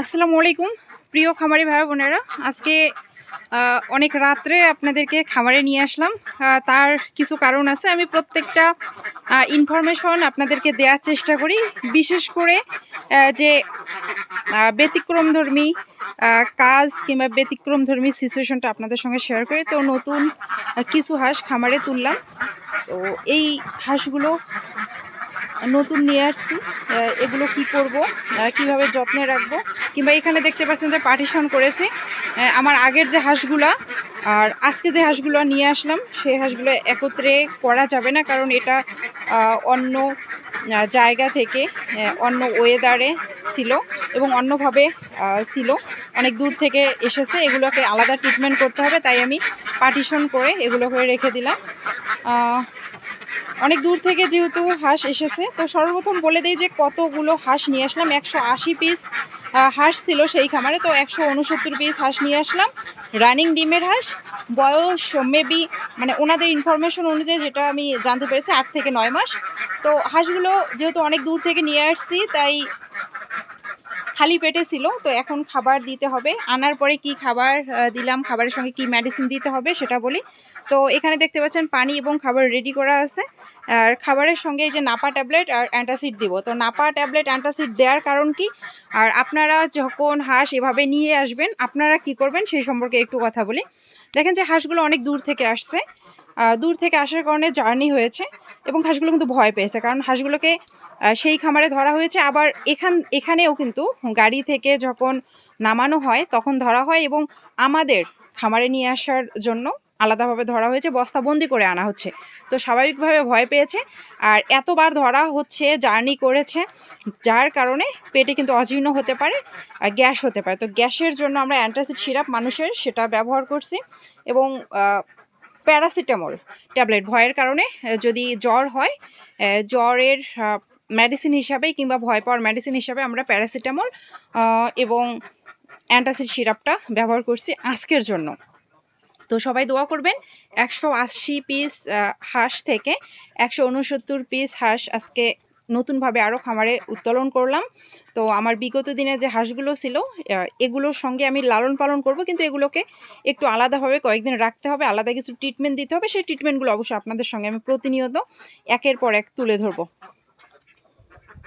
আসসালামু আলাইকুম। প্রিয় খামারি ভাই বোনেরা, আজকে অনেক রাত্রে আপনাদেরকে খামারে নিয়ে আসলাম। তার কিছু কারণ আছে। আমি প্রত্যেকটা ইনফরমেশন আপনাদেরকে দেওয়ার চেষ্টা করি। বিশেষ করে যে ব্যতিক্রমধর্মী কাজ কিংবা ব্যতিক্রমধর্মী সিচুয়েশনটা আপনাদের সঙ্গে শেয়ার করি। তো নতুন কিছু হাঁস খামারে তুললাম। তো এই হাঁসগুলো নতুন নিয়ে আসছি। এগুলো কি করব? কীভাবে যত্নে রাখব? কিংবা এখানে দেখতে পাচ্ছেন যে পার্টিশন করেছি। আমার আগের যে হাঁসগুলা আর আজকে যে হাঁসগুলো নিয়ে আসলাম, সেই হাঁসগুলো একত্রে করা যাবে না, কারণ এটা অন্য জায়গা থেকে অন্য ওয়েদারে ছিল এবং অন্যভাবে ছিল। অনেক দূর থেকে এসেছে, এগুলোকে আলাদা ট্রিটমেন্ট করতে হবে, তাই আমি পার্টিশন করে এগুলোকে রেখে দিলাম। অনেক দূর থেকে যেহেতু হাঁস এসেছে, তো সর্বপ্রথম বলে দিই যে কতগুলো হাঁস নিয়ে আসলাম। একশো আশি পিস হাঁস ছিল সেই খামারে, তো একশো উনসত্তর পিস হাঁস নিয়ে আসলাম। রানিং ডিমের হাঁস, বয়স মেবি মানে ওনাদের ইনফরমেশন অনুযায়ী যেটা আমি জানতে পেরেছি, আট থেকে নয় মাস। তো হাঁসগুলো যেহেতু অনেক দূর থেকে নিয়ে আসছি, তাই খালি পেটে ছিল, তো এখন খাবার দিতে হবে। আনার পরে কি খাবার দিলাম, খাবারের সঙ্গে কি মেডিসিন দিতে হবে সেটা বলি। তো এখানে দেখতে পাচ্ছেন পানি এবং খাবার রেডি করা আছে। আর খাবারের সঙ্গে এই যে নাপা ট্যাবলেট আর অ্যান্টাসিড দিব। তো নাপা ট্যাবলেট অ্যান্টাসিড দেওয়ার কারণ কি? আর আপনারা যখন হাঁস এভাবে নিয়ে আসবেন, আপনারা কি করবেন সেই সম্পর্কে একটু কথা বলি। দেখেন যে হাঁসগুলো অনেক দূর থেকে আসছে। দূর থেকে আসার কারণে জার্নি হয়েছে। এবং হাঁসগুলো কিন্তু ভয় পেয়েছে। কারণ হাঁসগুলোকে সেই খামারে ধরা হয়েছে। আবার এখান, এখানেও কিন্তু গাড়ি থেকে যখন নামানো হয়, তখন ধরা হয় এবং আমাদের খামারে নিয়ে আসার জন্য আলাদাভাবে ধরা হয়েছে, বস্তাবন্দি করে আনা হচ্ছে। তো স্বাভাবিকভাবে ভয় পেয়েছে। আর এতবার ধরা হচ্ছে, জার্নি করেছে, যার কারণে পেটে কিন্তু অজীর্ণ হতে পারে, আর গ্যাস হতে পারে। তো গ্যাসের জন্য আমরা অ্যান্টাসিড সিরাপ মানুষের সেটা ব্যবহার করছি এবং প্যারাসিটামল ট্যাবলেট। ভয়ের কারণে যদি জ্বর হয় জ্বরের মেডিসিন হিসাবে কিংবা ভয় পাওয়ার মেডিসিন হিসাবে আমরা প্যারাসিটামল এবং অ্যান্টাসিড সিরাপটা ব্যবহার করছি আজকের জন্য। তো সবাই দোয়া করবেন, একশো আশি পিস হাঁস থেকে একশো উনসত্তর পিস হাঁস আজকে নতুনভাবে আরও খামারে উত্তোলন করলাম। তো আমার বিগত দিনে যে হাঁসগুলো ছিল এগুলোর সঙ্গে আমি লালন পালন করব, কিন্তু এগুলোকে একটু আলাদাভাবে কয়েকদিন রাখতে হবে, আলাদা কিছু ট্রিটমেন্ট দিতে হবে। সেই ট্রিটমেন্টগুলো অবশ্যই আপনাদের সঙ্গে আমি প্রতিনিয়ত একের পর এক তুলে ধরবো।